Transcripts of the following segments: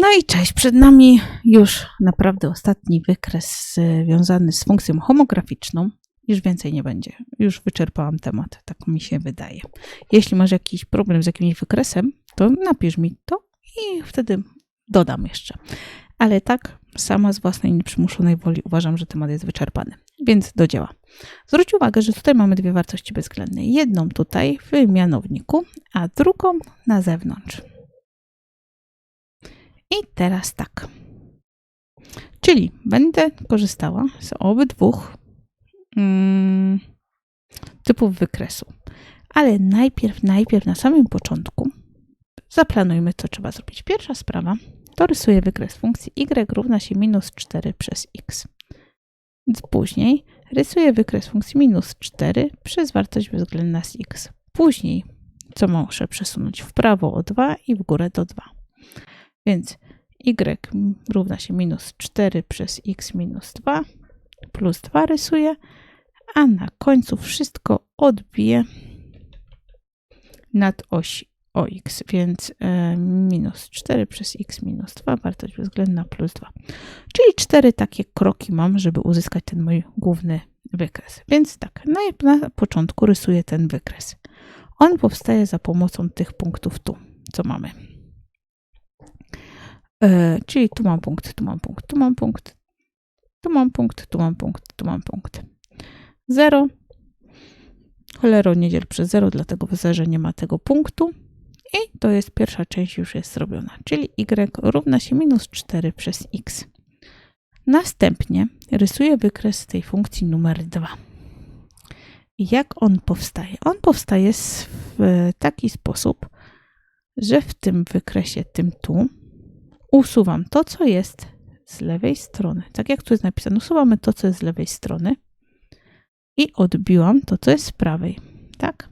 No i cześć, przed nami już naprawdę ostatni wykres związany z funkcją homograficzną. Już więcej nie będzie. Już wyczerpałam temat, tak mi się wydaje. Jeśli masz jakiś problem z jakimś wykresem, to napisz mi to i wtedy dodam jeszcze. Ale tak, sama z własnej nieprzymuszonej woli uważam, że temat jest wyczerpany. Więc do dzieła. Zwróć uwagę, że tutaj mamy dwie wartości bezwzględne. Jedną tutaj w mianowniku, a drugą na zewnątrz. Teraz tak. Czyli będę korzystała z obydwu mm, typów wykresu. Ale najpierw, najpierw na samym początku zaplanujmy, co trzeba zrobić. Pierwsza sprawa to rysuję wykres funkcji y równa się minus 4 przez x. Później rysuję wykres funkcji minus 4 przez wartość bezwzględna z x. Później, co muszę przesunąć w prawo o 2 i w górę do 2. Więc y równa się minus 4 przez x minus 2 plus 2 rysuję, a na końcu wszystko odbiję nad oś ox, więc e, minus 4 przez x minus 2, wartość bezwzględna plus 2. Czyli cztery takie kroki mam, żeby uzyskać ten mój główny wykres. Więc tak, na, na początku rysuję ten wykres. On powstaje za pomocą tych punktów tu, co mamy. E, czyli tu mam punkt, tu mam punkt, tu mam punkt, tu mam punkt, tu mam punkt, tu mam punkt. 0. Cholero nie dziel przez 0, dlatego w zerze nie ma tego punktu. I to jest pierwsza część już jest zrobiona, czyli y równa się minus 4 przez x. Następnie rysuję wykres tej funkcji numer 2. Jak on powstaje? On powstaje w taki sposób, że w tym wykresie, tym tu, usuwam to, co jest z lewej strony. Tak jak tu jest napisane, usuwamy to, co jest z lewej strony i odbiłam to, co jest z prawej. Tak?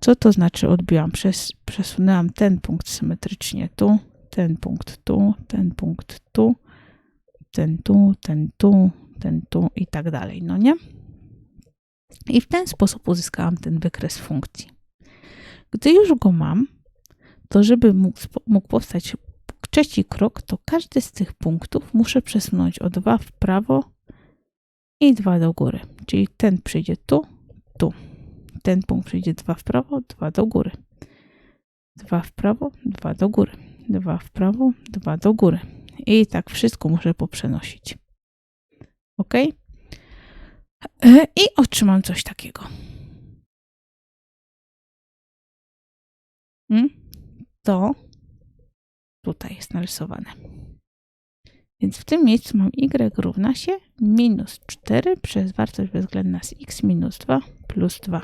Co to znaczy odbiłam? Przes przesunęłam ten punkt symetrycznie tu, ten punkt tu, ten punkt tu, ten tu, ten tu, ten tu i tak dalej, no nie? I w ten sposób uzyskałam ten wykres funkcji. Gdy już go mam, to żeby mógł, mógł powstać trzeci krok, to każdy z tych punktów muszę przesunąć o dwa w prawo i dwa do góry. Czyli ten przyjdzie tu, tu. Ten punkt przyjdzie dwa w prawo, dwa do góry. Dwa w prawo, dwa do góry. Dwa w prawo, dwa do góry. I tak wszystko muszę poprzenosić. OK? I otrzymam coś takiego. Hmm? To tutaj jest narysowane. Więc w tym miejscu mam y równa się minus 4 przez wartość bezwzględna z x minus 2 plus 2.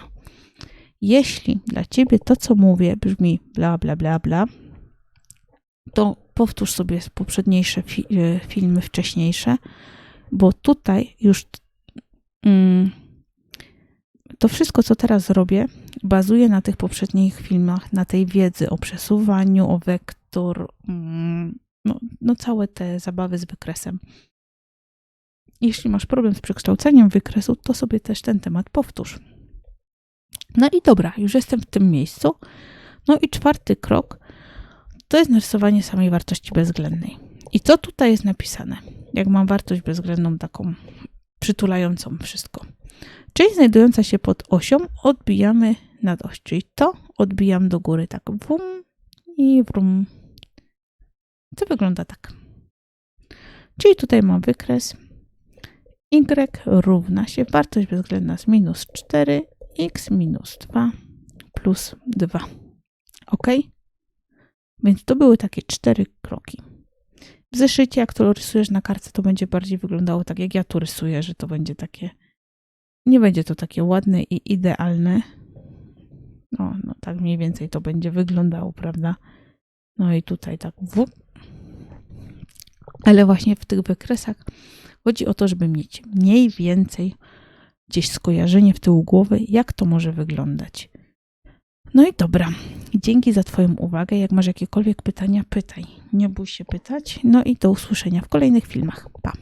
Jeśli dla Ciebie to, co mówię, brzmi bla, bla, bla, bla, to powtórz sobie poprzedniejsze fi e, filmy wcześniejsze, bo tutaj już mm, to wszystko, co teraz robię, bazuje na tych poprzednich filmach, na tej wiedzy o przesuwaniu, o wektor, mm, no, no całe te zabawy z wykresem. Jeśli masz problem z przekształceniem wykresu, to sobie też ten temat powtórz. No i dobra, już jestem w tym miejscu. No i czwarty krok to jest narysowanie samej wartości bezwzględnej. I co tutaj jest napisane? Jak mam wartość bezwzględną taką przytulającą wszystko. Czyli znajdująca się pod osią odbijamy nad oś, czyli to odbijam do góry tak wum i wrum. To wygląda tak. Czyli tutaj mam wykres y równa się wartość bezwzględna z minus 4 x minus 2 plus 2. Ok? Więc to były takie cztery kroki. W zeszycie, jak to rysujesz na kartce, to będzie bardziej wyglądało tak, jak ja tu rysuję, że to będzie takie. Nie będzie to takie ładne i idealne. No, no tak mniej więcej to będzie wyglądało, prawda? No i tutaj tak. W. Ale właśnie w tych wykresach chodzi o to, żeby mieć mniej więcej gdzieś skojarzenie w tyłu głowy, jak to może wyglądać. No i dobra, dzięki za Twoją uwagę. Jak masz jakiekolwiek pytania, pytaj. Nie bój się pytać. No i do usłyszenia w kolejnych filmach. Pa!